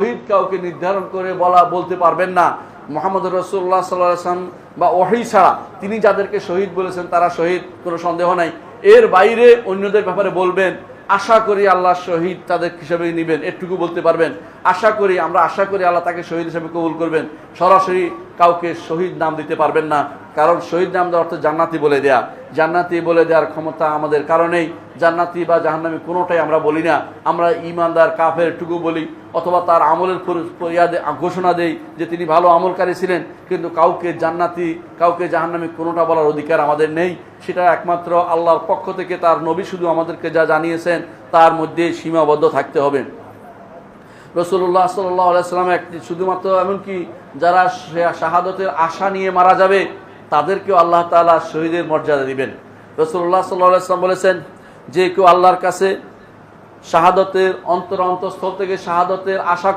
শহীদ কাউকে নির্ধারণ করে বলা, বলতে পারবেন না। মোহাম্মদ রসুল্লাহ সাল্লাম বা ওহি ছাড়া তিনি যাদেরকে শহীদ বলেছেন, তারা শহীদ, কোনো সন্দেহ নাই। এর বাইরে অন্যদের ব্যাপারে বলবেন, আশা করি আল্লাহ শহীদ তাদের হিসেবে নেবেন, এটুকু বলতে পারবেন। আশা করি, আমরা আশা করি আল্লাহ তাকে শহীদ হিসেবে কবুল করবেন। সরাসরি কাউকে শহীদ নাম দিতে পারবেন না। কারণ শহীদ নাম দেওয়ার অর্থ জান্নাতি বলে দেয়া। জান্নাতি বলে দেওয়ার ক্ষমতা আমাদের কারণেই। জান্নাতি বা জাহান্নামি কোনোটাই আমরা বলি না। আমরা ইমানদার কাফের টুকু বলি, অথবা তার আমলের ঘোষণা দেই যে তিনি ভালো আমলকারী ছিলেন। কিন্তু কাউকে জান্নাতি, কাউকে জাহান্নামি কোনোটা বলার অধিকার আমাদের নেই। সেটা একমাত্র আল্লাহর পক্ষ থেকে তার নবী শুধু আমাদেরকে যা জানিয়েছেন, তার মধ্যে সীমাবদ্ধ থাকতে হবে। রসুল্লাহ সাল্লাম একটি শুধুমাত্র এমনকি যারা শাহাদতের আশা নিয়ে মারা যাবে তাদেরকেও আল্লাহ তালা শহীদের মর্যাদা দিবেন। রসুল্লাহ সাল্লাম বলেছেন যে কেউ আল্লাহর কাছে শাহাদতের অন্তর অন্তঃস্থল থেকে শাহাদতের আশা